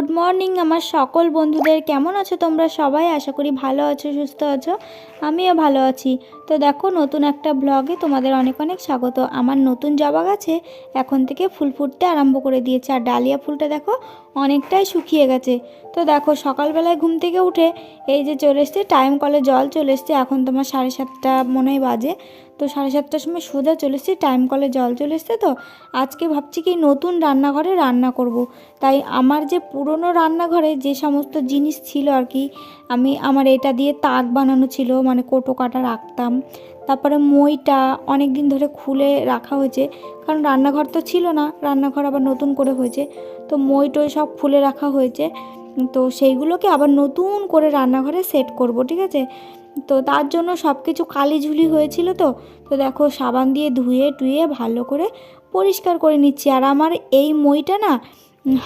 Good morning আমার সকল বন্ধুদের। কেমন আছো তোমরা সবাই? আশা করি ভালো আছো, সুস্থ আছো। আমিও ভালো আছি। তো দেখো, নতুন একটা ব্লগে তোমাদের অনেক অনেক স্বাগত। আমার নতুন জবা গাছে এখন থেকে ফুল ফুটতে আরম্ভ করে দিয়েছে, আর ডালিয়া ফুলটা দেখো অনেকটাই শুকিয়ে গেছে। তো দেখো, সকালবেলায় ঘুম থেকে উঠে এই যে চলে এসছে, টাইম কলে জল চলে এসছে, এখন তোমার সাড়ে সাতটা মনে হয় বাজে। তো সাড়ে সাতটার সময় সোজা চলে এসেছি, টাইম কলে জল চলে এসছে তো, আজকে ভাবছি কি নতুন রান্নাঘরে রান্না করব। তাই আমার যে পুরনো রান্নাঘরে যে সমস্ত জিনিস ছিল আর কি, আমি আমার এটা দিয়ে তাক বানানো ছিল মানে কোটো কাটা রাখতাম। তারপরে মইটা অনেক দিন ধরে খুলে রাখা হয়েছে। কারণ রান্নাঘর তো ছিল না, রান্নাঘর আবার নতুন করে হয়েছে। তো মই টই সব খুলে রাখা হয়েছে। তো সেইগুলোকে আবার নতুন করে রান্নাঘরে সেট করব, ঠিক আছে? তো তার জন্য সব কিছু কালি ঝুলি হয়েছিল তো। তো দেখো সাবান দিয়ে ধুয়ে টুয়ে ভালো করে পরিষ্কার করে নিচ্ছি। আর আমার এই মইটা না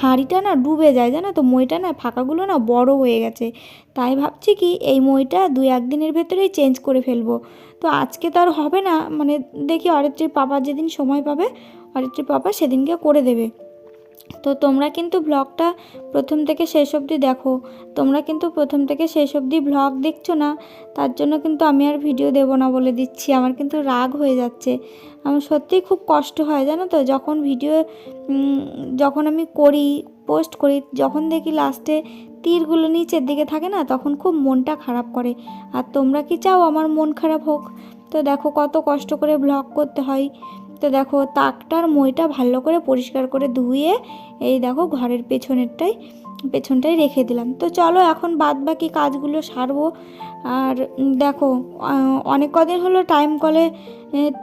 হাঁড়িটা না ডুবে যায়, জানো তো? মইটা না ফাঁকাগুলো না বড় হয়ে গেছে। তাই ভাবছি কি, এই মইটা দুই একদিনের ভেতরেই চেঞ্জ করে ফেলব। তো আজকে তো আর হবে না মানে দেখি অরিত্রীর পাপা যেদিন সময় পাবে, অরিত্রীর পাপা সেদিনকে করে দেবে। তো তোমরা কিন্তু ব্লগটা প্রথম থেকে শেষ অবধি দেখো। তোমরা কিন্তু প্রথম থেকে শেষ অবধি ব্লগ দেখছ না, তার জন্য কিন্তু আমি আর ভিডিও দেব না বলে দিচ্ছি। আমার কিন্তু রাগ হয়ে যাচ্ছে। আমার সত্যিই খুব কষ্ট হয়, জানো তো? যখন ভিডিও যখন আমি করি, পোস্ট করি, যখন দেখি লাস্টে তীরগুলো নিচের দিকে থাকে না, তখন খুব মনটা খারাপ করে। আর তোমরা কি চাও আমার মন খারাপ হোক? তো দেখো কত কষ্ট করে ব্লগ করতে হয়। তো দেখো তাকটার মইটা ভালো করে পরিষ্কার করে ধুয়ে এই দেখো ঘরের পেছনেরটাই, পেছনটাই রেখে দিলাম। তো চলো এখন বাদ বাকি কাজগুলো সারবো। আর দেখো অনেক কদিন হলো টাইম কলে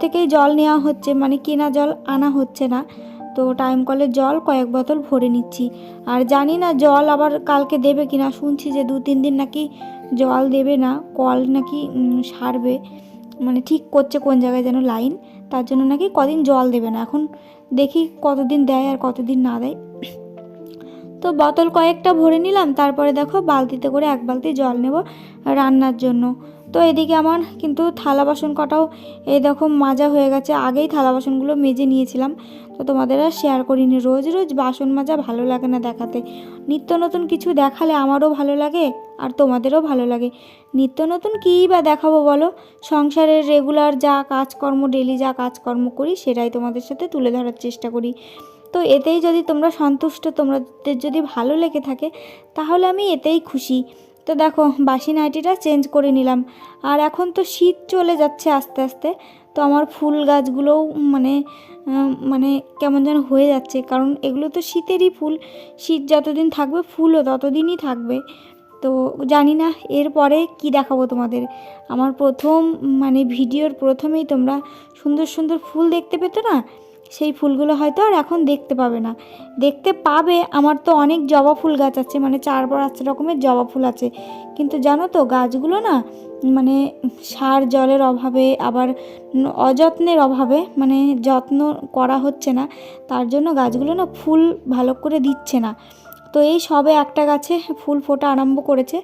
থেকেই জল নেওয়া হচ্ছে মানে কেনা জল আনা হচ্ছে না। তো টাইম কলের জল কয়েক বোতল ভরে নিচ্ছি। আর জানি না জল আবার কালকে দেবে কি না শুনছি যে দু তিন দিন নাকি জল দেবে না, কল নাকি সারবে। মানে ঠিক করছে কোন জায়গায় যেন লাইন তার জন্য নাকি কদিন জল দেবে না। এখন দেখি কতদিন দেয় আর কতদিন না দেয়। তো বোতল কয়েকটা ভরে নিলাম, তারপরে দেখো বালতিতে করে এক বালতি জল নেব রান্নার জন্য। তো এদিকে আমার কিন্তু থালা বাসন কটাও, এই দেখো মাজা হয়ে গেছে। আগেই থালা বাসনগুলো মেজে নিয়েছিলাম। তো তোমাদের আর শেয়ার করিনি। রোজ রোজ বাসন মাজা ভালো লাগে না দেখাতে। নিত্য নতুন কিছু দেখালে আমারও ভালো লাগে আর তোমাদেরও ভালো লাগে। নিত্য নতুন কী বা দেখাবো বলো? সংসারের রেগুলার যা কাজকর্ম ডেলি যা কাজকর্ম করি, সেটাই তোমাদের সাথে তুলে ধরার চেষ্টা করি। তো এতেই যদি তোমরা সন্তুষ্ট, তোমাদের যদি ভালো লেগে থাকে, তাহলে আমি এতেই খুশি। তো দেখো, বাসি নাইটিটা চেঞ্জ করে নিলাম। আর এখন তো শীত চলে যাচ্ছে আস্তে আস্তে, তো আমার ফুল গাছগুলোও মানে মানে কেমন যেন হয়ে যাচ্ছে। কারণ এগুলো তো শীতেরই ফুল, শীত যতদিন থাকবে ফুলও ততদিনই থাকবে। তো জানি না এরপরে কি দেখাবো তোমাদের। আমার প্রথম মানে ভিডিওর প্রথমেই তোমরা সুন্দর সুন্দর ফুল দেখতে পেতো না? সেই ফুলগুলো হয়তো আর এখন দেখতে পাবে না। দেখতে পাবে, আমার তো অনেক জবা ফুল গাছ আছে মানে চার পাঁচ রকমের জবা ফুল আছে। কিন্তু জানো তো, গাছগুলো না মানে সার জলের অভাবে, আবার অযত্নের অভাবে মানে যত্ন করা হচ্ছে না। তার জন্য গাছগুলো না ফুল ভালো করে দিচ্ছে না। তো এই সবে একটা গাছে ফুল ফোটা আরম্ভ করেছে।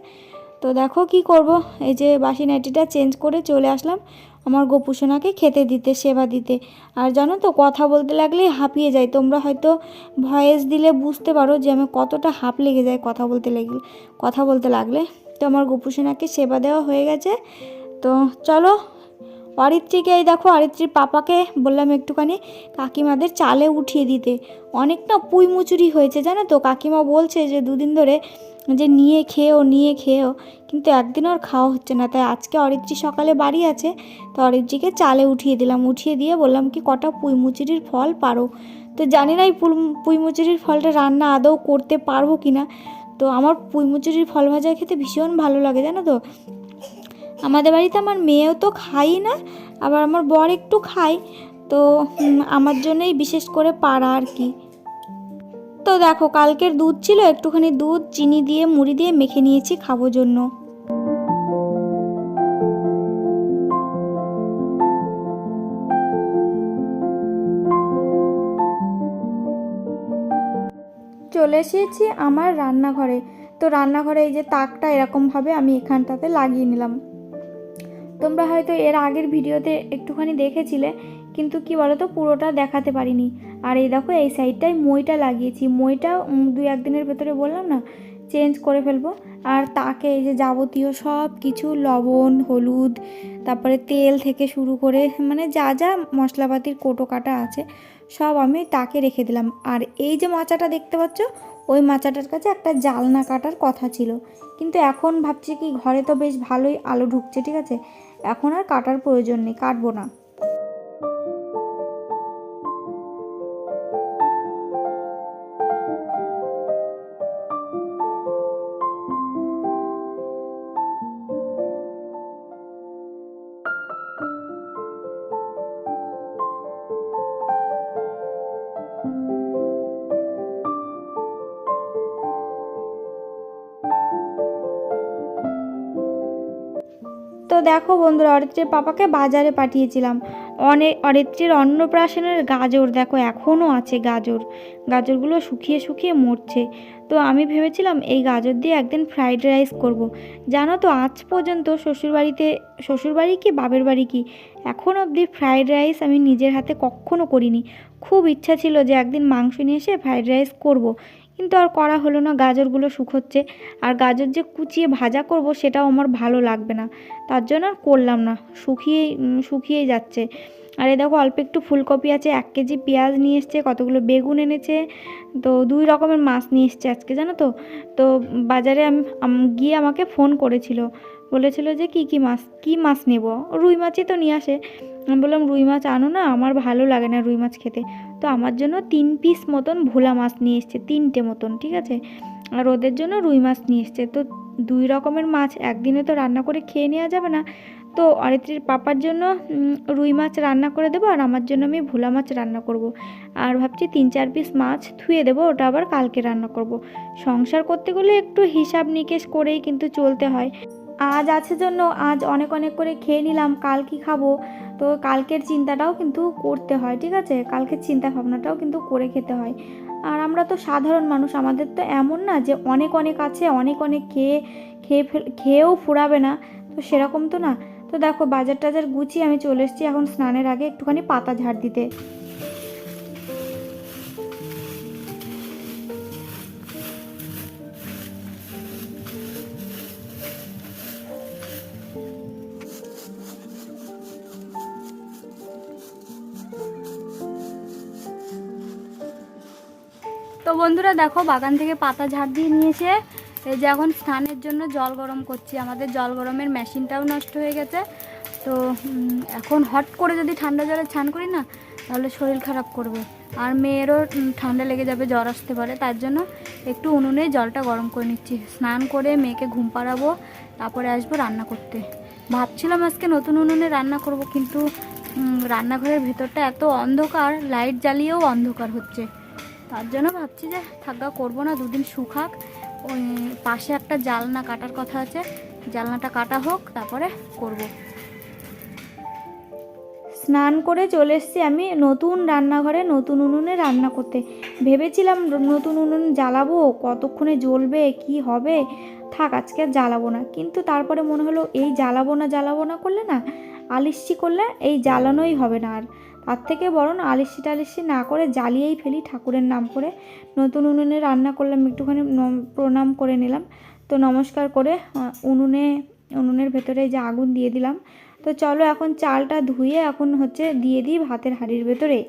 তো দেখো কি করব, এই যে বাসি নাইটিটা চেঞ্জ করে চলে আসলাম। আমার গোপুসোনাকে খেতে দিতে, সেবা দিতে। আর জানো তো, কথা বলতে লাগলেই হাঁপিয়ে যায়। তোমরা হয়তো ভয়েস দিলে বুঝতে পারো যে আমি কতটা হাঁপ লেগে যায় কথা বলতে লাগলে কথা বলতে লাগলে। তো আমার গোপুসোনাকে সেবা দেওয়া হয়ে গেছে। তো চলো অরিত্রীকে, এই দেখো অরিত্রীর পাপাকে বললাম একটুখানি, কাকিমাদের চালে উঠিয়ে দিতে। অনেক না পুই মুচুরি হয়েছে, জানো তো? কাকিমা বলছে যে, দুদিন ধরে যে, নিয়ে খেয়েও নিয়ে খেয়েও কিন্তু একদিন ওর খাওয়া হচ্ছে না। তাই আজকে অরিত্রী সকালে বাড়ি আছে, তো অরিত্রীকে চালে উঠিয়ে দিলাম। উঠিয়ে দিয়ে বললাম কি, কটা পুঁই মুচুরির ফল পারো? তো জানি না এই পুল- পুঁই মুচুরির ফলটা রান্না আদৌ করতে পারব কি না তো আমার পুঁই মুচুরির ফল ভাজা খেতে ভীষণ ভালো লাগে, জানো তো? আমাদের বাড়িতে আমার মেয়েও তো খাই না, আবার আমার বর একটু খায়, তো আমার জন্যই বিশেষ করে পাড়া আর কি। তো দেখো, কালকের দুধ ছিল, একটুখানি দুধ, চিনি দিয়ে, মুড়ি দিয়ে মেখে নিয়েছি খাব জন্য। চলে এসেছি আমার রান্নাঘরে। তো রান্নাঘরে এই যে তাকটা এরকমভাবে আমি এখানটাতে লাগিয়ে নিলাম। তোমরা হয়তো এর আগের ভিডিওতে একটুখানি দেখেছিলে, কিন্তু কি বলো তো পুরোটা দেখাতে পারিনি। আর এই দেখো, এই সাইডটায় মইটা লাগিয়েছি। মইটা দুই একদিনের ভেতরে বললাম না, চেঞ্জ করে ফেলব। আর তাকে এই যে যাবতীয় সব কিছু, লবণ, হলুদ, তারপরে তেল থেকে শুরু করে মানে যা যা মশলাপাতির কোটো কাটা আছে, সব আমি তাকে রেখে দিলাম। আর এই যে মাচাটা দেখতে পাচ্ছ, ওই মাচাটার কাছে একটা জালনা কাটার কথা ছিল। কিন্তু এখন ভাবছি কি, ঘরে তো বেশ ভালোই আলো ঢুকছে, ঠিক আছে? এখন আর কাটার প্রয়োজন নেই কাটবো না। দেখো বন্ধুরা, অরিত্রের পাপাকে বাজারে পাঠিয়েছিলাম। অনেক অরিত্রের অন্নপ্রাশনের গাজর দেখো, এখনও আছে গাজর। গাজরগুলো শুকিয়ে শুকিয়ে মরছে। তো আমি ভেবেছিলাম এই গাজর দিয়ে একদিন ফ্রাইড রাইস করব। জানো তো, আজ পর্যন্ত শ্বশুরবাড়িতে শ্বশুরবাড়ি কি, বাপের বাড়ি কি? এখন অবধি ফ্রাইড রাইস আমি নিজের হাতে কখনো করিনি। খুব ইচ্ছা ছিল যে একদিন মাংস নিয়ে এসে ফ্রাইড রাইস করব। কিন্তু আর করা হলো না, গাজরগুলো শুকোচ্ছে। আর গাজর যে কুচিয়ে ভাজা করব সেটাও আমার ভালো লাগবে না। তার জন্য আর করলাম না, শুকিয়ে শুকিয়ে যাচ্ছে। আর এই দেখো, অল্প একটু ফুলকপি আছে, এক কেজি পেঁয়াজ নিয়ে এসছে, কতগুলো বেগুন এনেছে, তো দুই রকমের মাছ নিয়ে এসছে আজকে, জানো তো? তো বাজারে আমি, গিয়ে আমাকে ফোন করেছিল। বলেছিল যে কি কি মাছ কি মাছ নেব? রুই মাছই তো নিয়ে আসে। আমি বললাম, রুই মাছ আনো না, আমার ভালো লাগে না রুই মাছ খেতে। তো আমার জন্য তিন পিস মতন ভোলা মাছ নিয়ে এসছে, তিনটে মতন, ঠিক আছে? আর ওদের জন্য রুই মাছ নিয়ে এসছে। তো দুই রকমের মাছ, একদিনে তো রান্না করে খেয়ে নেওয়া যাবে না। তো অরিত্রীর পাপার জন্য রুই মাছ রান্না করে দেবো, আর আমার জন্য আমি ভোলা মাছ রান্না করব। আর ভাবছি তিন চার পিস মাছ ধুয়ে দেবো, ওটা আবার কালকে রান্না করব। সংসার করতে গেলে একটু হিসাব নিকেশ করেই কিন্তু চলতে হয়। আজ আছে জন্য আজ অনেক অনেক করে খেয়ে নিলাম, কাল কি খাব? তো কালকের চিন্তাটাও কিন্তু করতে হয়, ঠিক আছে? কালকের চিন্তা ভাবনাটাও কিন্তু করে খেতে হয়। আর আমরা তো সাধারণ মানুষ, আমাদের তো এমন না যে অনেক অনেক আছে, অনেক অনেক খেয়ে খেয়ে খেয়েও ফুরাবে না, তো সেরকম তো না। তো দেখো বাজার টাজার গুছিয়ে আমি চলে এসেছি এখন স্নানের আগে একটুখানি পাতা ঝাড় দিতে। তো বন্ধুরা দেখো, বাগান থেকে পাতা ঝাড় দিয়ে নিয়েছে। এই যে এখন স্নানের জন্য জল গরম করছি। আমাদের জল গরমের মেশিনটাও নষ্ট হয়ে গেছে। তো এখন হট করে যদি ঠান্ডা জলে স্নান করি না, তাহলে শরীর খারাপ করবে। আর মেয়েরও ঠান্ডা লেগে যাবে, জ্বর আসতে পারে। তার জন্য একটু উনুনে জলটা গরম করে নিচ্ছি। স্নান করে মেয়েকে ঘুম পাড়াবো, তারপরে আসব রান্না করতে। ভাবছিলাম আজকে নতুন উনুনে রান্না করব, কিন্তু রান্নাঘরের ভেতরটা এত অন্ধকার, লাইট জ্বালিয়েও অন্ধকার হচ্ছে। তার জন্য ভাবছি যে থাকা করব না, দুদিন শুকাক ওই পাশে একটা জালনা কাটার কথা আছে, জালনাটা কাটা হোক, তারপরে করব। স্নান করে চলে এসেছি আমি নতুন রান্নাঘরে, নতুন উনুনে রান্না করতে। ভেবেছিলাম নতুন উনুন জ্বালাবো, কতক্ষণে জ্বলবে, কি হবে? থাক, আজকে আর জ্বালাবো না। কিন্তু তারপরে মনে হলো, এই জ্বালাবো না জ্বালাবো না করলে না আলিস্যি করলে এই জ্বালানোই হবে না আর। তার থেকে বরং আলিসি টালিসি না করে জ্বালিয়েই ফেলি ঠাকুরের নাম করে। নতুন উনুনে রান্না করলাম, একটুখানি প্রণাম করে নিলাম। তো নমস্কার করে উনুনে, উনুনের ভেতরে যে আগুন দিয়ে দিলাম। তো চলো এখন চালটা ধুয়ে এখন হচ্ছে দিয়ে দিই ভাতের হাঁড়ির ভেতরে।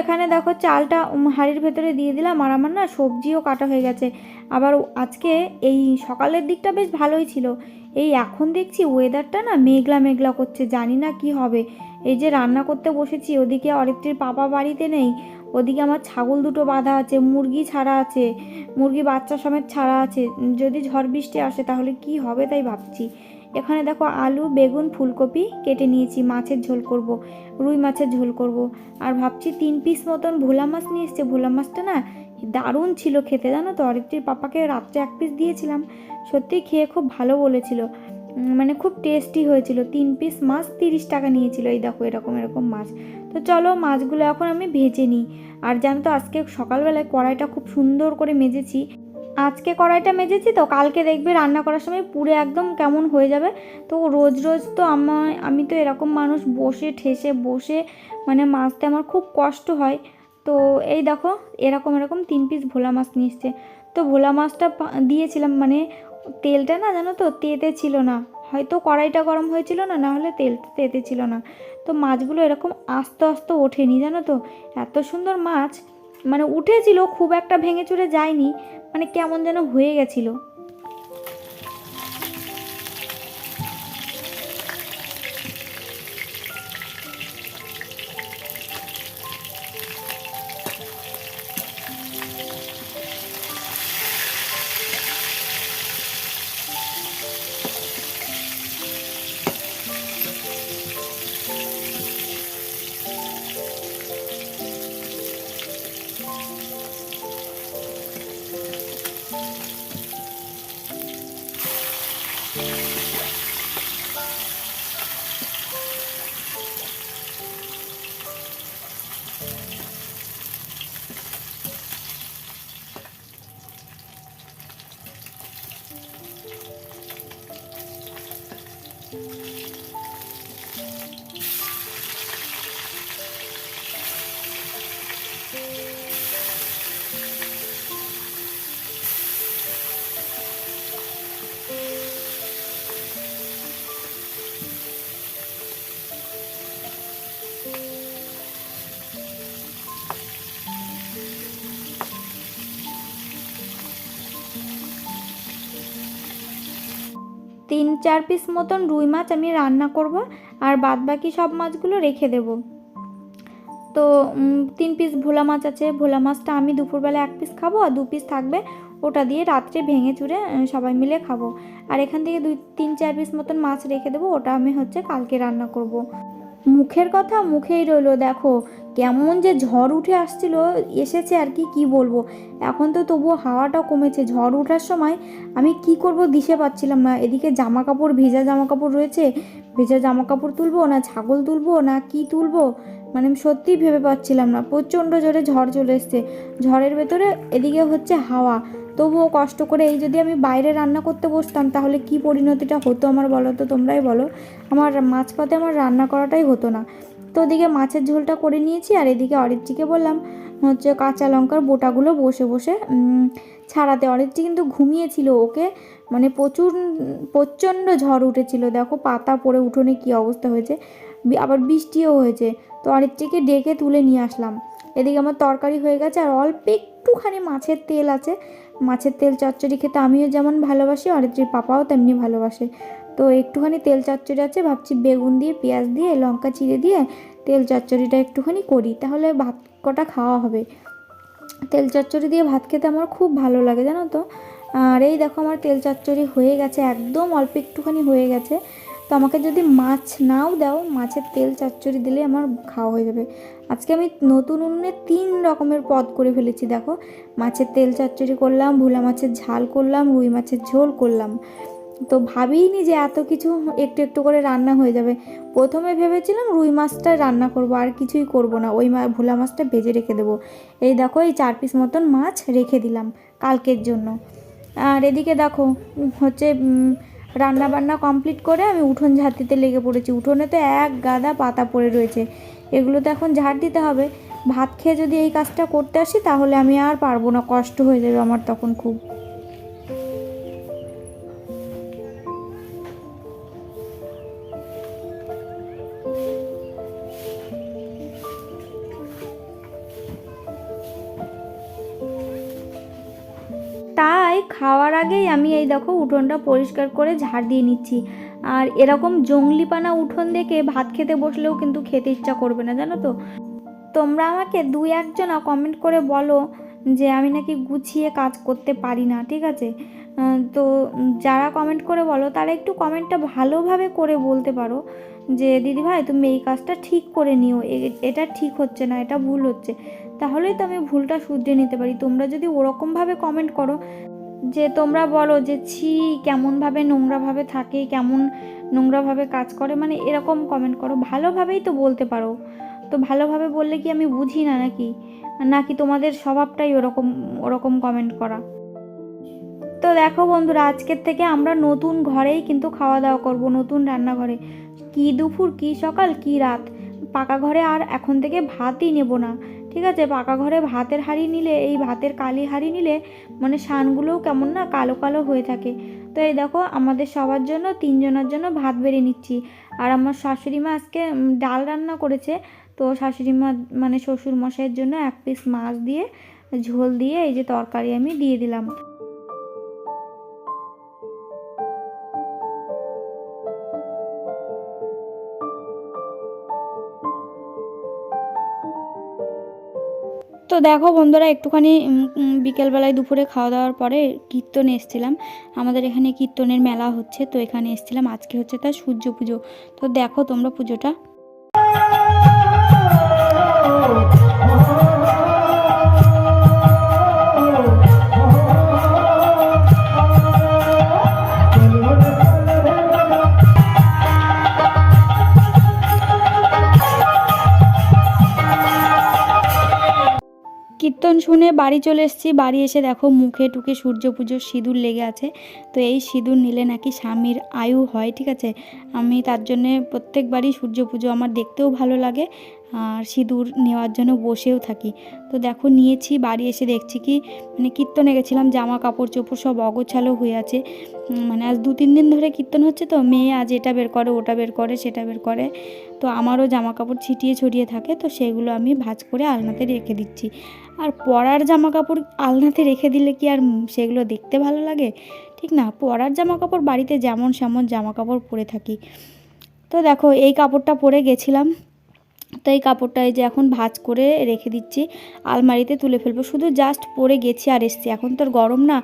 এখানে দেখো চালটা হাঁড়ির ভেতরে দিয়ে দিলাম আর আমার না সবজিও কাটা হয়ে গেছে। আবার আজকে এই সকালের দিকটা বেশ ভালোই ছিল। এই এখন দেখছি ওয়েদারটা না মেঘলা মেঘলা করছে, জানি না কি হবে। এই যে রান্না করতে বসেছি, ওদিকে অরিত্রীর পাপা বাড়িতে নেই, ওদিকে আমার ছাগল দুটো বাঁধা আছে, মুরগি ছাড়া আছে, মুরগি বাচ্চা সমেত ছাড়া আছে। যদি ঝড় বৃষ্টি আসে তাহলে কি হবে তাই ভাবছি। এখানে দেখো আলু, বেগুন, ফুলকপি কেটে নিয়েছি, মাছের ঝোল করব, রুই মাছের ঝোল করব। আর ভাবছি তিন পিস মতন ভোলা মাছ নিয়ে এসছে। ভোলা মাছটা না দারুণ ছিল খেতে, জানো তো? অরিত্রির পাপাকে রাত্রে এক পিস দিয়েছিলাম। সত্যি খেয়ে খুব ভালো বলেছিল। মানে খুব টেস্টি হয়েছিল। তিন পিস মাছ তিরিশ টাকা নিয়েছিল। এই দেখো, এরকম এরকম মাছ। তো চলো মাছগুলো এখন আমি ভেজে নিই। আর জানো তো, আজকে সকালবেলায় কড়াইটা খুব সুন্দর করে মেজেছি। আজকে কড়াইটা মেজেছি তো, কালকে দেখবে রান্না করার সময় পুরে একদম কেমন হয়ে যাবে। তো রোজ রোজ তো আমার আমি তো এরকম মানুষ বসে ঠেসে বসে মানে মাছতে আমার খুব কষ্ট হয়। তো এই দেখো, এরকম এরকম তিন পিস ভোলা মাছ নিয়ে তো ভোলা মাছটা দিয়েছিলাম মানে তেলটা না জানো তো, তেতে ছিল না। হয়তো কড়াইটা গরম হয়েছিল না না হলে তেল তেতে ছিল না। তো মাছগুলো এরকম আস্তে আস্তে ওঠেনি জানো তো। এত সুন্দর মাছ মানে উঠেছিল খুব একটা ভেঙে চুরে যায়নি মানে কেমন যেন হয়ে গেছিল। চার পিস মতন রুই মাছ আমি রান্না করব আর বাদ বাকি সব মাছগুলো রেখে দেব। তো তিন পিস ভোলা মাছ আছে। ভোলা মাছটা আমি দুপুরবেলা এক পিস খাব আর দু পিস থাকবে ওটা দিয়ে রাত্রে ভেঙে আহ, সবাই মিলে খাব। আর এখান থেকে দুই তিন চার পিস মতন মাছ রেখে দেবো ওটা আমি হচ্ছে কালকে রান্না করব। মুখের কথা মুখেই রইল দেখো। কেমন যে ঝড় উঠে আসছিল, এসেছে আর কি কি বলব? এখন তো তবুও হাওয়াটা কমেছে। ঝড় ওঠার সময় আমি কি করব দিশে পাচ্ছিলাম না। এদিকে জামা কাপড় ভেজা জামা কাপড় রয়েছে। ভেজা জামা কাপড় তুলবো না ছাগল তুলবো না কি তুলবো? মানে আমি সত্যিই ভেবে পাচ্ছিলাম না। প্রচণ্ড জোরে ঝড় চলে এসছে। ঝড়ের ভেতরে এদিকে হচ্ছে হাওয়া। তবুও কষ্ট করে এই যদি আমি বাইরে রান্না করতে বসতাম, তাহলে কি পরিণতিটা হতো আমার বলো তো? তোমরাই বলো। আমার মাঝপথে আমার রান্না করাটাই হতো না। তো ওদিকে মাছের ঝোলটা করে নিয়েছি আর এদিকে অরিত্রিকে বললাম, হচ্ছে কাঁচা লঙ্কার বোটাগুলো বসে বসে ছাড়াতে। অরিত্রি কিন্তু ঘুমিয়েছিল ওকে মানে প্রচুর, প্রচণ্ড ঝড় উঠেছিল। দেখো পাতা পড়ে উঠোনে কী অবস্থা হয়েছে আবার বৃষ্টিও হয়েছে। তো অরিত্রিকে ডেকে তুলে নিয়ে আসলাম। এদিকে আমার তরকারি হয়ে গেছে আর অল্প একটুখানি মাছের তেল আছে। মাছের তেল চচ্চড়ি খেতে আমিও যেমন ভালোবাসি, অরিত্রির পাপাও তেমনি ভালোবাসে। তো একটুখানি তেল চচ্চড়ি আছে, ভাবছি বেগুন দিয়ে, পেঁয়াজ দিয়ে, লঙ্কা চিড়ে দিয়ে তেল চচ্চড়িটা একটুখানি করি, তাহলে ভাত কটা খাওয়া হবে? তেল চচ্চড়ি দিয়ে ভাত খেতে আমার খুব ভালো লাগে, জানো তো? আর এই দেখো আমার তেল চচ্চড়ি হয়ে গেছে, একদম অল্প একটুখানি হয়ে গেছে। তো আমাকে যদি মাছ নাও দাও, মাছের তেল চচ্চড়ি দিলে আমার খাওয়া হয়ে যাবে। আজকে আমি নতুন উনুনে তিন রকমের পদ করে ফেলেছি, দেখো। মাছের তেল চচ্চড়ি করলাম, ভোলা মাছের ঝাল করলাম, রুই মাছের ঝোল করলাম। তো ভাবিনি যে এত কিছু একটু একটু করে রান্না হয়ে যাবে। প্রথমে ভেবেছিলাম রুই মাছটা রান্না করব, আর কিছুই করব না। ওই ভোলা মাছটা ভেজে রেখে দেবো। এই দেখো, এই চার পিস মতন মাছ রেখে দিলাম কালকের জন্য। আর এদিকে দেখো, হচ্ছে রান্না বান্না কমপ্লিট করে আমি উঠোন ঝাড় দিতে লেগে পড়েছি। উঠোনে তো এক গাদা পাতা পড়ে রয়েছে। এগুলো তো এখন ঝাড় দিতে হবে। ভাত খেয়ে যদি এই কাজটা করতে আসি, তাহলে আমি আর পারব না। কষ্ট হয়ে যাবে আমার তখন খুব। এই দেখো উঠোনটা পরিষ্কার করে ঝাড় দিয়ে নিচ্ছি। আর এরকম জংলিপানা উঠোন দেখে ভাত খেতে বসলেও কিন্তু খেতে ইচ্ছা করবে না, জানো তো? তোমরা আমাকে দুই একজনা কমেন্ট করে বলো যে আমি নাকি গুছিয়ে কাজ করতে পারি না, ঠিক আছে? তো যারা কমেন্ট করে বলো, তারা একটু কমেন্টটা ভালোভাবে করে বলতে পারো যে, দিদি ভাই, তুমি এই কাজটা ঠিক করে নিও। এটা ঠিক হচ্ছে না, এটা ভুল হচ্ছে। তাহলেই তো আমি ভুলটা শুধরে নিতে পারি। তোমরা যদি ওরকমভাবে কমেন্ট করো যে তোমরা বলো যে, ছি, কেমনভাবে নোংরাভাবে থাকে, কেমন নোংরাভাবে কাজ করে মানে এরকম কমেন্ট করো। ভালোভাবেই তো বলতে পারো। তো ভালোভাবে বললে কি আমি বুঝি না নাকি? নাকি তোমাদের স্বভাবটাই ওরকম ওরকম কমেন্ট করা? তো দেখো বন্ধুরা, আজকের থেকে আমরা নতুন ঘরেই কিন্তু খাওয়া দাওয়া করব, নতুন রান্নাঘরে। কি দুপুর, কি সকাল, কি রাত? পাকা ঘরে আর এখন থেকে ভাতই নেব না। ঠিক আছে, পাকা ঘরে ভাতের হাঁড়ি নিলে, এই ভাতের কালি হাঁড়ি নিলে মানে শানগুলোও কেমন না কালো কালো হয়ে থাকে। তো এই দেখো, আমাদের সবার জন্য তিনজনের জন্য ভাত বেড়ে নিচ্ছি। আর আমার শাশুড়ি মা আজকে ডাল রান্না করেছে। তো শাশুড়ি মা মানে শ্বশুর মশাইয়ের জন্য এক পিস মাছ দিয়ে, ঝোল দিয়ে এই যে তরকারি আমি দিয়ে দিলাম। তো দেখো বন্ধুরা, একটুখানি বিকেলবেলায় দুপুরে খাওয়া দাওয়ার পরে কীর্তন এসছিলাম। আমাদের এখানে কীর্তনের মেলা হচ্ছে, তো এখানে এসছিলাম। আজকে হচ্ছে তার সূর্য পুজো। তো দেখো তোমরা পুজোটা কীর্তন শুনে বাড়ি চলে এসেছি। বাড়ি এসে দেখো মুখে টুকে সূর্য পুজোর সিঁদুর লেগে আছে। তো এই সিঁদুর নিলে নাকি স্বামীর আয়ু হয়, ঠিক আছে? আমি তার জন্যে প্রত্যেকবারই সূর্য পুজো আমার দেখতেও ভালো লাগে। আর সিঁদুর নেওয়ার জন্য বসেও থাকি। তো দেখো, নিয়েছি, বাড়ি এসে দেখছি কি মানে কীর্তনে গেছিলাম, জামা কাপড় চোপড় সব অগোছালো হয়ে আছে। মানে আজ দু তিন দিন ধরে কীর্তন হচ্ছে তো, মেয়ে আজ এটা বের করে, ওটা বের করে, সেটা বের করে। তো আমারও জামা কাপড় ছিটিয়ে ছড়িয়ে থাকে, তো সেগুলো আমি ভাজ করে আলনাতে রেখে দিচ্ছি। আর পরার জামা কাপড় আলনাতে রেখে দিলে কি আর সেগুলো দেখতে ভালো লাগে? ঠিক না, পরার জামা কাপড় বাড়িতে যেমন সেমন জামা কাপড় পরে থাকি। তো দেখো, এই কাপড়টা পরে গেছিলাম এই কাপড়টা এই যে এখন ভাজ করে রেখে দিচ্ছি, আলমারিতে তুলে ফেলব। শুধু জাস্ট পরে গেছি আর এসছি। এখন তোর গরম না,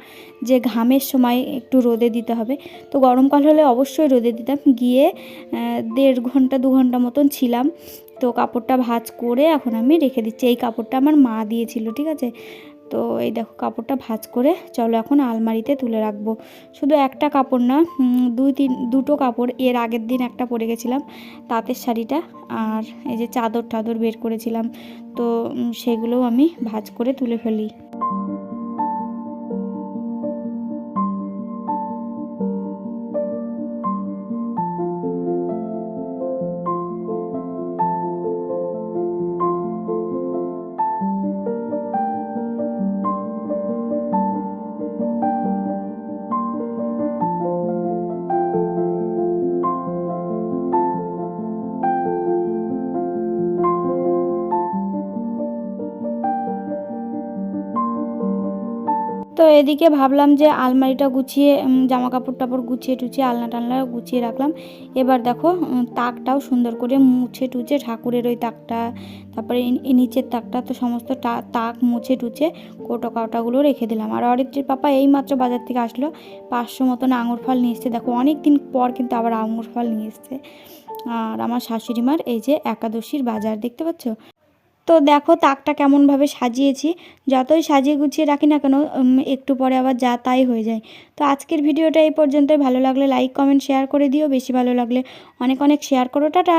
যে ঘামের সময় একটু রোদে দিতে হবে। তো গরমকাল হলে অবশ্যই রোদে দিতাম। গিয়ে দেড় ঘণ্টা, দু ঘণ্টা মতন ছিলাম। তো কাপড়টা ভাজ করে এখন আমি রেখে দিচ্ছি। এই কাপড়টা আমার মা দিয়েছিল, ঠিক আছে? তো এই দেখো কাপড়টা ভাজ করে চলো এখন আলমারিতে তুলে রাখব। শুধু একটা কাপড় না দুই তিন, দুটো কাপড়। এর আগের দিন একটা পরে গেছিলাম তাঁতের শাড়িটা আর এই যে চাদর টাদর বের করেছিলাম। তো সেগুলোও আমি ভাজ করে তুলে ফেলি। এদিকে ভাবলাম যে আলমারিটা গুছিয়ে জামা কাপড় টাপড় গুছিয়ে টুছিয়ে আলনা টালনা গুছিয়ে রাখলাম। এবার দেখো তাকটাও সুন্দর করে মুছে টুছে ঠাকুরের ওই তাকটা, তারপরে নিচের তাকটা, তো সমস্ত তাক মুছে টুছে কোটো কাউটাগুলো রেখে দিলাম। আর অরিত্রীর পাপা এই মাত্র বাজার থেকে আসলো, পাঁচশো মতন আঙুর ফল নিয়ে এসছে। দেখো অনেক দিন পর কিন্তু আবার আঙুর ফল নিয়ে এসছে। আর আমার শাশুড়ি মার এই যে একাদশীর বাজার, দেখতে পাচ্ছ? তো দেখো তাকটা কেমনভাবে সাজিয়েছি। যতই সাজিয়ে গুছিয়ে রাখি না কেন একটু পরে আবার যা তাই হয়ে যায়। তো আজকের ভিডিওটা এই পর্যন্তই। ভালো লাগলে লাইক কমেন্ট শেয়ার করে দিও। বেশি ভালো লাগলে অনেক অনেক শেয়ার করো। টাটা!